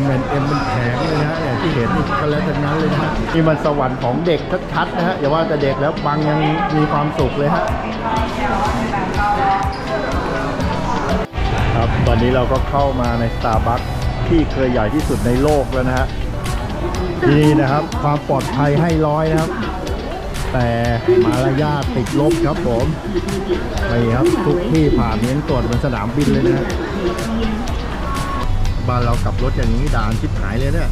M M เป็นแผงเลยนะอย่างที่เห็นนี่ช็อกโกแลตทั้งนั้นเลยนะฮะนี่มันสวรรค์ของเด็กชัดๆนะฮะอย่าว่าแต่เด็กแล้วบังยังมีความสุขเลยฮะครับตอนนี้เราก็เข้ามาใน Starbucks ที่เคยใหญ่ที่สุดในโลกแล้วนะฮะนี่นะครับ ความปลอดภัยให้ร้อยนะครับ แต่มารยาทติดลบครับผมนี่ครับทุกที่ผ่านเน้นตรวจเป็นสนามบินเลยนะฮะ บ้านเรากลับรถอย่างนี้ด่านชิบหายเลยเนี่ย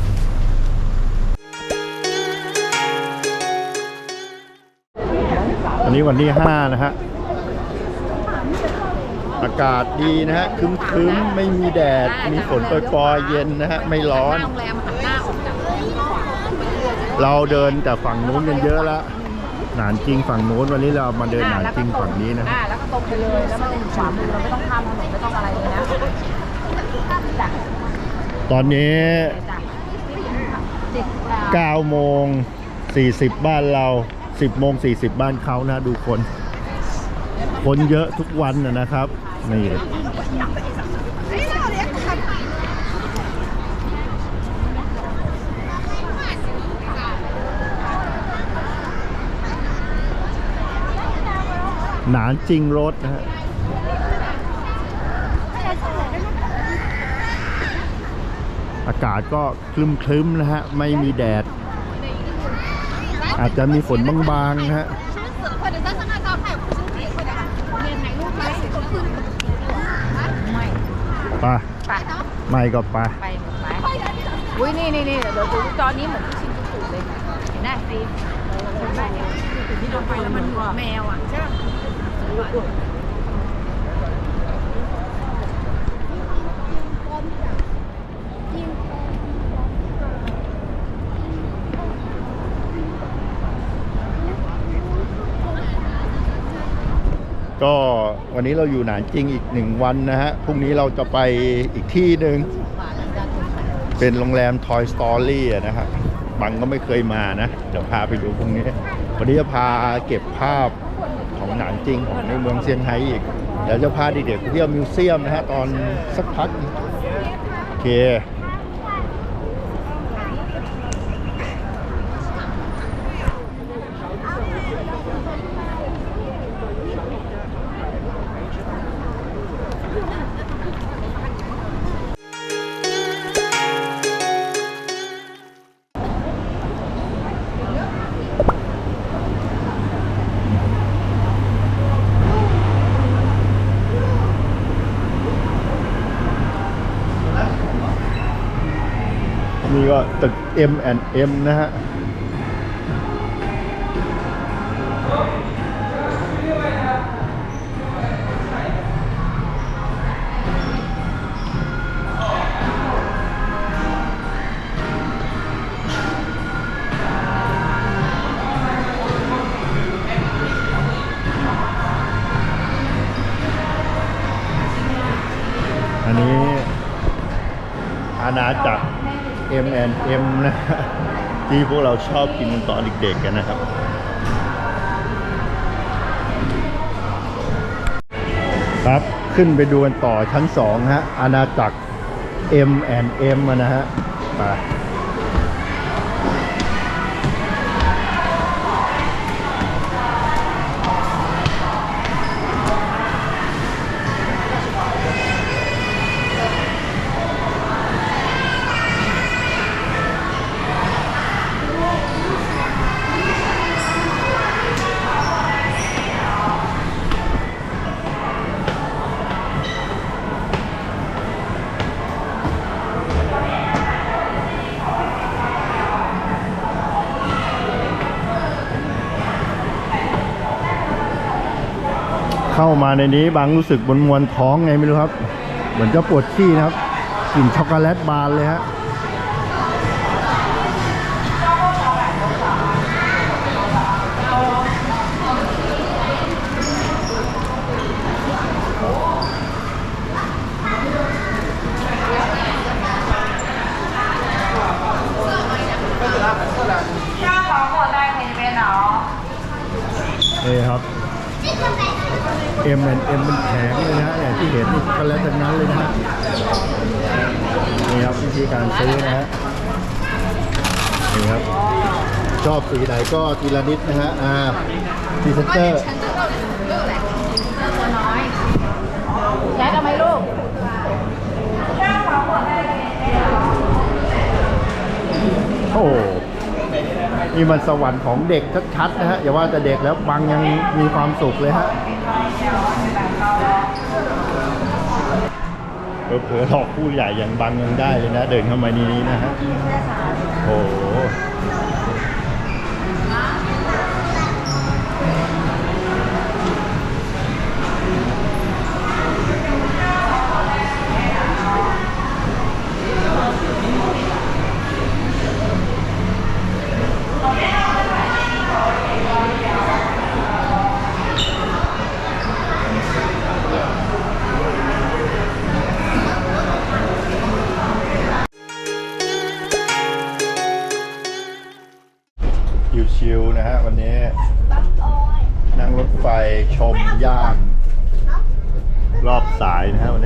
วันนี้วันที่5นะฮะอากาศดีนะฮะครึ้มๆไม่มีแดด มีฝนปล่อยๆเย็นนะฮะ ไม่ร้อนโรงแรมหันหน้าออกจากเราเดินแต่ฝั่งนู้นกันเยอะแล้วหนานจริงฝั่งนู้นวันนี้เรามาเดินหนานจริงฝั่งนี้นะอ่าแล้วก็ตรงไปเลยแล้วมันจะอยู่ขวามือเราไม่ต้องข้ามถนนไม่ต้องอะไรเลยนะจ้ะ ตอนนี้9โมง40 บ้านเรา 10โมง40 บ้านเขานะดูคน คนเยอะทุกวันนะนะครับ นี่หนานจริงรถนะฮะ อากาศก็คลึมคลึมนะฮะ ไม่มีแดด อาจจะมีฝนบางๆนะฮะไปไม่ก็ไปไปไปอุ้ยนี่นี่เดี๋ยวดูตอนนี้เหมือนชินจุกเลยเห็นไหมซีนเที่ลงไปแล้วมันแมวอะใช่ไหม วันนี้เราอยู่หนานจริงอีกหนึ่งวันนะฮะ พรุ่งนี้เราจะไปอีกที่หนึ่ง เป็นโรงแรม Toy Story นะฮะบังก็ไม่เคยมานะ เดี๋ยวพาไปดูพรุ่งนี้ วันนี้จะพาเก็บภาพของหนานจริงของในเมืองเซี่ยงไฮ้อีก เดี๋ยวจะพาเด็กๆไปเที่ยวมิวเซียมนะฮะตอนสักพัก โอเค M&M นะฮะอันนี้อาณาจักร M&M นะฮะที่พวกเราชอบกินตอนเด็กๆกันนะครับครับ ขึ้นไปดูกันต่อชั้น 2 ฮะอาณาจักร M&M อะนะฮะไป เข้ามาในนี้บางรู้สึกบนมวนท้องไงไม่รู้ครับ เหมือนจะปวดขี้นะครับกลิ่นช็อกโกแลตบานเลยฮะ M M เป็นแผงเลยนะฮะอย่างที่เห็นนี่ช็อกโกแลตทั้งนั้นเลยนะฮะนี่ครับธีการซื้อนะฮะนี่ครับ ชอบสีไหนก็ทีละนิดนะฮะอ่าพรีเซนเตอร์ตัวน้อยแจ๊ดเอาไหมลูกโอ้โหนี่มันสวรรค์ของเด็กชัดๆนะฮะอย่าว่าแต่เด็กแล้วบังยังมีความสุขเลยฮะ เผลอๆหลอกผู้ใหญ่ยังบังยังได้เลยนะ เดินเข้ามาในนี้นะฮะโอ้โห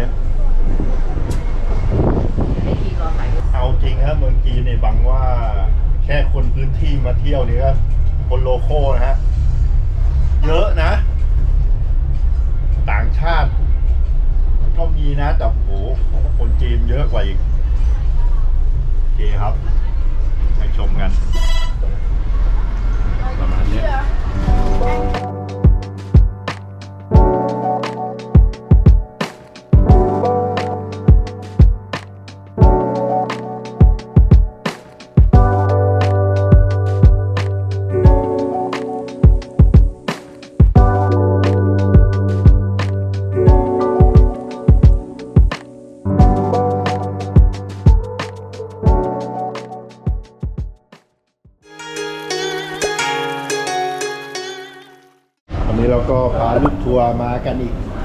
ายนะฮะวันนี้เอาจริงฮะเมืองจีนเนี่ยบังว่าแค่คนพื้นที่มาเที่ยวนี่ก็คนโลโก้นะฮะ เยอะนะ ต่างชาติ ก็มีนะแต่โหคนจีนเยอะกว่าอีกโอเคครับไปชมกัน ประมาณเนี้ยวัน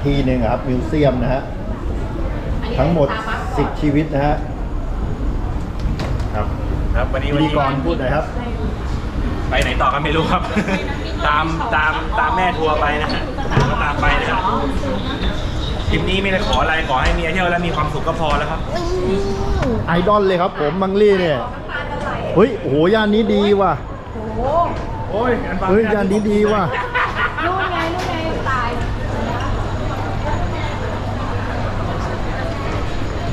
ที่หนึ่งครับมิวเซียมนะฮะทั้งหมด 10 ชีวิตนะฮะครับครับวันนี้พิวันธีนี้กรพูดหน่อยครับ ไปไหนต่อกันไม่รู้ครับ ตามตามตามแม่ทัวร์ไปนะฮะผมก็ตามไปนะครับทริปนี้ไม่ได้ขออะไรขอให้เมียเที่ยวแล้วมีความสุขก็พอแล้วครับ ไอดอลเลยครับผมมังลี่เนี่ยเฮ้ยโอ้โหย่านนี้ดีว่ะโอ้ยอันฟังเฮ้ยย่านนี้ดีว่ะ นู่นไงนู่นไงตาย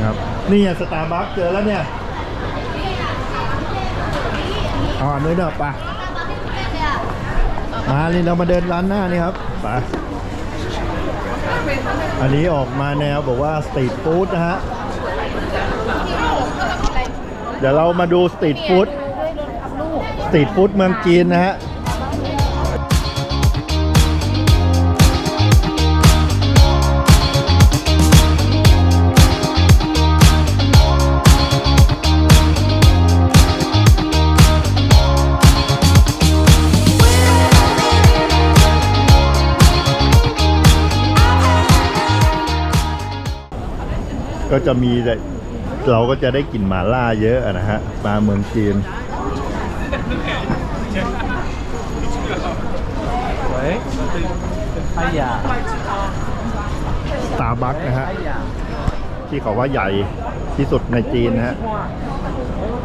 ครับ นี่สตาร์บัคเจอแล้วเนี่ยอ๋อนนู้นเนอะปะมานี่เรามาเดินร้านหน้านี่ครับไปอันนี้ออกมาแนวบอกว่าสตรีทฟู้ดนะฮะ เดี๋ยวเรามาดูสตรีทฟู้ดสตรีทฟู้ดเมืองจีนนะฮะ ก็จะมีแต่เราก็จะได้กลิ่นหมาล่าเยอะนะฮะปลาเมืองจีนสตาร์บัคนะฮะที่เขาว่าใหญ่ที่สุดในจีนนะฮะ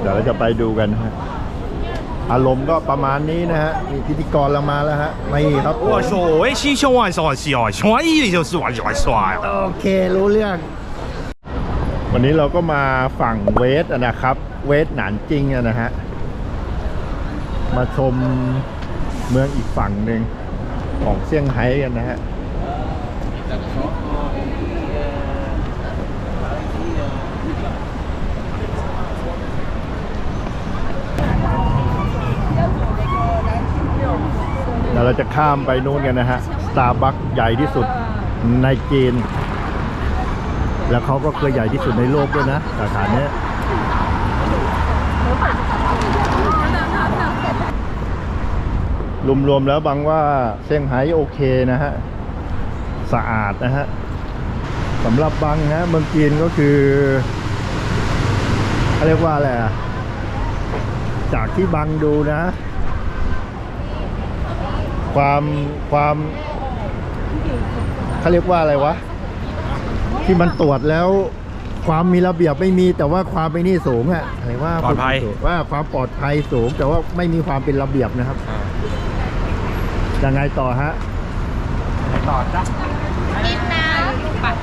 เดี๋ยวเราจะไปดูกันฮะอารมณ์ก็ประมาณนี้นะฮะมีพิธีกรเรามาแล้วฮะไม่ครับโอ้โหชิชวายสวายสวายสวายอีหลีสวายสวายโอเครู้เรื่อง วันนี้เราก็มาฝั่งเวสอะนะครับ เวสหนานจริงนะฮะ มาชมเมืองอีกฝั่งหนึ่งของเซี่ยงไฮ้กันนะฮะเดี๋ยวเราจะข้ามไปนู่นกันนะฮะสตาร์บัคใหญ่ที่สุดในจีน แล้วเขาก็เคยใหญ่ที่สุดในโลกด้วยนะสาขาเนี้ยรวมๆแล้วบังว่าเซี่ยงไฮ้โอเคนะฮะ สะอาดนะฮะสำหรับบังฮะเมืองจีนก็คือเขาเรียกว่าอะไรจากที่บังดูนะ ความความเขาเรียกว่าอะไรวะ ที่มันตรวจแล้วความมีระเบียบไม่มีแต่ว่าความไปนี่สูงอะอะไรว่าปลอดภัย ว่าความปลอดภัยสูง แต่ว่าไม่มีความเป็นระเบียบนะครับยังไงต่อฮะต่อจ้ะกินน้ำปัด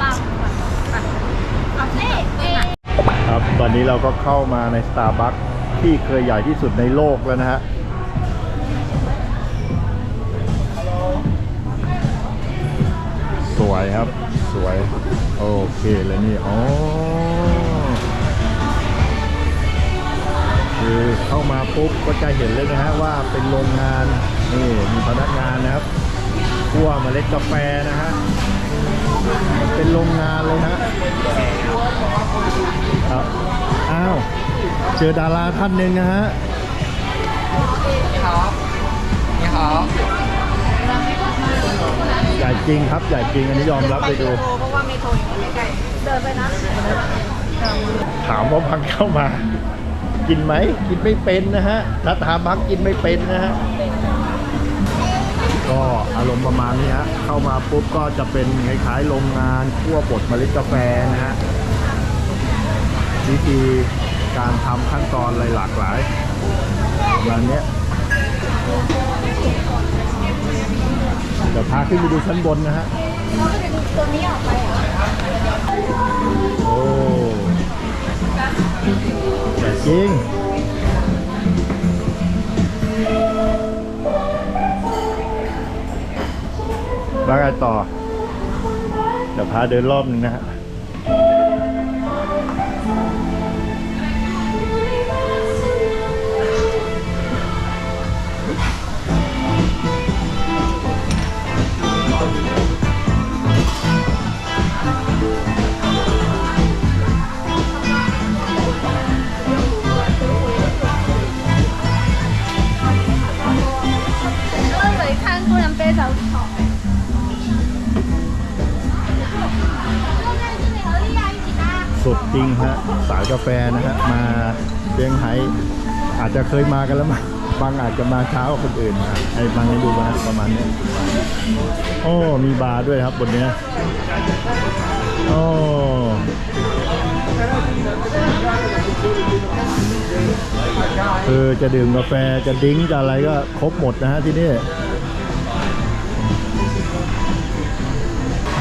ปังปัดเอาเน่เน่ครับตอนนี้เราก็เข้ามาใน Starbucks ที่เคยใหญ่ที่สุดในโลกแล้วนะฮะสวยครับสวย โอเคเลยนี่อ๋อคือเข้ามาปุ๊บก็จะเห็นเลยนะฮะว่าเป็นโรงงานนี่มีพนักงานนะครับคั่วเมล็ดกาแฟนะฮะมันเป็นโรงงานเลยฮะครับอ้าวเจอดาราท่านหนึ่งนะฮะใหญ่จริงครับใหญ่จริงอันนี้ยอมรับไปดูเพราะว่าไม่โทรอยู่ใกล้ๆเดินไปนะ ถามว่าพังเข้ามา กินไหมกินไม่เป็นนะฮะถ้าถามพักกินไม่เป็นนะฮะก็อารมณ์ประมาณนี้ฮะเข้ามาปุ๊บก็จะเป็นคล้ายๆโรงงานคั่วบดเมล็ดกาแฟนะฮะวิธีการทำขั้นตอนอะไรหลากหลายประมาณเนี้เดี๋ยวพาขึ้นไปดูชั้นบนนะฮะ ตัวนี้ออกไปเหรอโอ้แต่จริงว่าไงต่อ เดี๋ยวพาเดินรอบหนึ่งนะฮะ จะมาเช้ากว่าคนอื่นนะไอ้บางให้ดูมาประมาณนี้โอ้มีบาร์ด้วยครับบนเนี้ยโอ้คือจะดื่มกาแฟจะดิ้งจะอะไรก็ครบหมดนะฮะที่นี่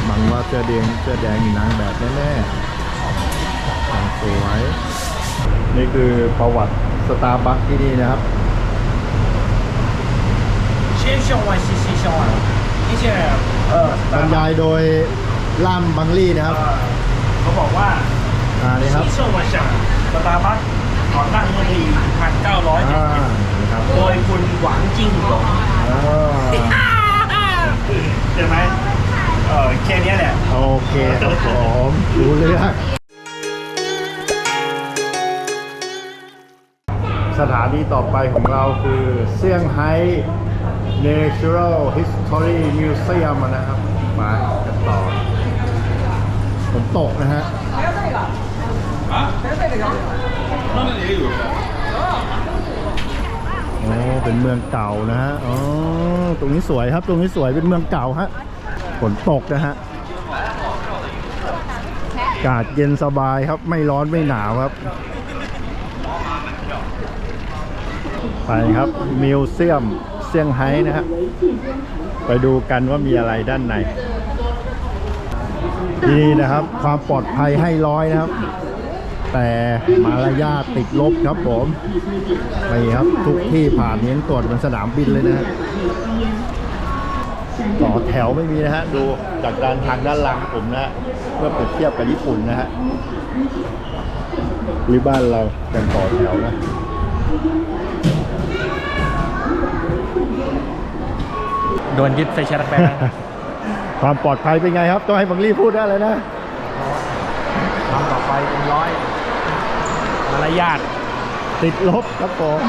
หวังว่าเสื้อแดงเสื้อแดงมีนางแบบแน่ๆสวยนี่คือประวัติสตาร์บัคที่นี่นะครับ 先向外西西向外นี่ใช่เออบ รรยายโดยล่ามบังลี่นะครับ เขาบอกว่า อ่านี่ครับ ที่เชื่อว่าสั่งสตาร์บัคก่อตั้งเมื่อปี อ่า 1970 นี่ครับ โดยคุณหวังจิ้งหลง อ่า ใช่ไหมเออแค่เนี้ยแหละ โอเคครับผมรู้เรื่องสถานีต่อไปของเราคือเซี่ยงไฮ้ Natural History Museum นะครับ มากันต่อฝนตกนะฮะโอ้เป็นเมืองเก่านะฮะ อ๋อ ตรงนี้สวยครับ ตรงนี้สวย เป็นเมืองเก่าฮะ ฝนตกนะฮะ อากาศเย็นสบายครับ ไม่ร้อนไม่หนาวครับ ไปครับ มิวเซียม เซี่ยงไฮ้นะฮะไปดูกันว่ามีอะไรด้านในที่นี่นะครับ ความปลอดภัยให้ร้อยนะครับ แต่มารยาติดลบครับผมไปครับทุกที่ผ่านเน้นตรวจเป็นสนามบินเลยนะต่อแถวไม่มีนะฮะดูจากด้านทางด้านหลังผมนะเมื่อเปรียบเทียบกับญี่ปุ่นนะฮะหรือบ้านเรายังต่อแถวนะ โดนยึดไฟแชกไปแล้วความปลอดภัยเป็นไงครับต้องให้บังลี่พูดได้เลยนะทำต่อไปเป็นร้อยมารยาทติดลบครับผม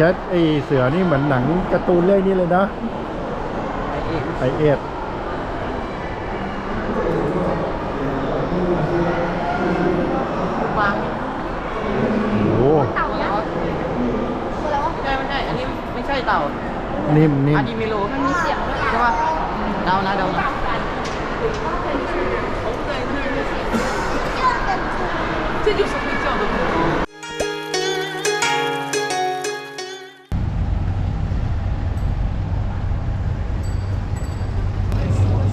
ชทไอเสือนี่เหมือนหนังการ์ตูนเรื่องนี้เลยนะไอเอ็ดโอ้โหเต่ายักษ์ใช่ไม่ใช่ อันนี้ไม่ใช่เต่า นิ่มนิ่มอันนี้ไม่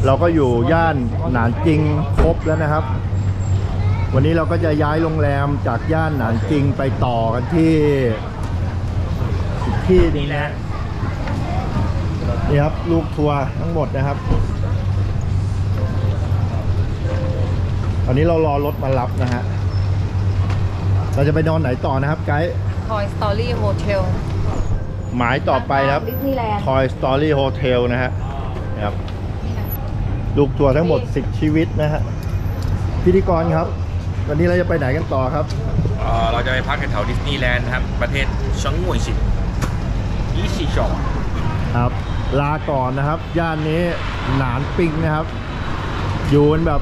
เราก็อยู่ย่านหนานจริงครบแล้วนะครับ วันนี้เราก็จะย้ายโรงแรมจากย่านหนานจริงไปต่อกันที่อีกที่หนึงนะนี่ครับลูกทัวร์ทั้งหมดนะครับตอนนี้เรารอรถมารับนะฮะเราจะไปนอนไหนต่อนะครับไกด์ Toy Story Hotel หมายต่อไปครับดิสนีย์แลนด์ Toy Story Hotel นะฮะนะครับ ลูกทัวร์ทั้งหมด 10 ชีวิตนะฮะพิธีกรครับ วันนี้เราจะไปไหนกันต่อครับ เอ่อเราจะไปพักแถวดิสนีย์แลนด์ครับ ประเทศชังงวยชิอีชิชอครับ ลาก่อนนะครับ ย่านนี้หนานปิงนะครับ อยู่กันแบบ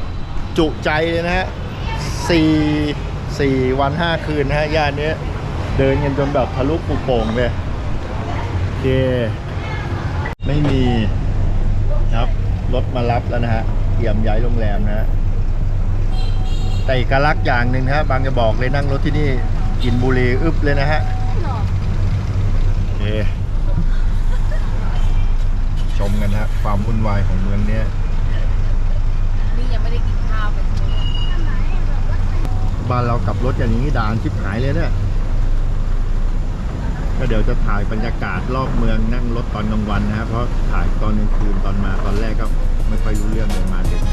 จุใจเลยนะฮะสี่สี่วันห้าคืนนะฮะย่านนี้เดินกันจนแบบทะลุปุโป่งเลยโอเคไม่มีครับ รถมารับแล้วนะฮะเตรียมย้ายโรงแรมนะฮะแต่เอกลักษณ์อย่างหนึ่งนะฮะบางจะบอกเลยนั่งรถที่นี่กินบุหรี่อึบเลยนะฮะโอเคชมกันนะฮะความวุ่นวายของเมืองเนี้ยนี่ยังไม่ได้กินข้าวเลยใช่ไหมบ้านเรากลับรถอย่างนี้ด่านชิบหายเลยเนี่ย ก็เดี๋ยวจะถ่ายบรรยากาศรอบเมืองนั่งรถตอนกลางวันนะครับเพราะถ่ายตอนกลางคืนตอนมาตอนแรกก็ไม่ค่อยรู้เรื่องเลยมาเด็ก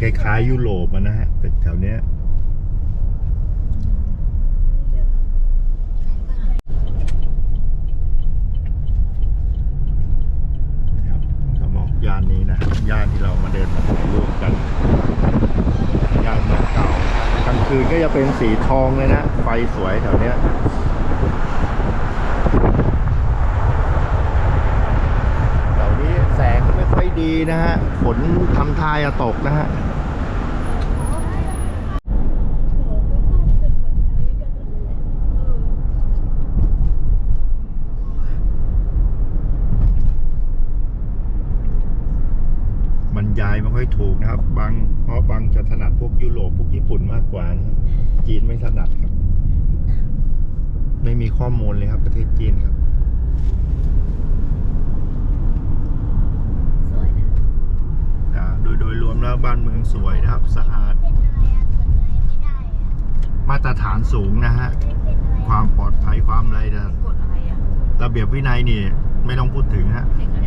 คล้ายๆยุโรปอะนะฮะตึกแถวเนี้ยครับขาบอกย่านนี้นะย่านที่เรามาเดินมาถ่ายรูปกันย่านเมืองเก่ากลางคืนก็จะเป็นสีทองเลยนะไฟสวยแถวเนี้ย แถวนี้แสงไม่ค่อย ดีนะฮะ ฝนทำทายจะตกนะฮะบรรยายไม่ค่อยถูกนะครับ บางเพราะบางจะถนัดพวกยุโรปพวกญี่ปุ่นมากกว่านะจีนไม่ถนัดครับ ไม่มีข้อมูลเลยครับประเทศจีนครับ สวยนะ อ่าโดยโดยรวมแล้วบ้านเมืองสวยนะครับสะอาดมาตรฐานสูงนะฮะความปลอดภัยความอะไรแต่กดอะไรอะระเบียบวินัยนี่ไม่ต้องพูดถึงฮะเพลงอะไร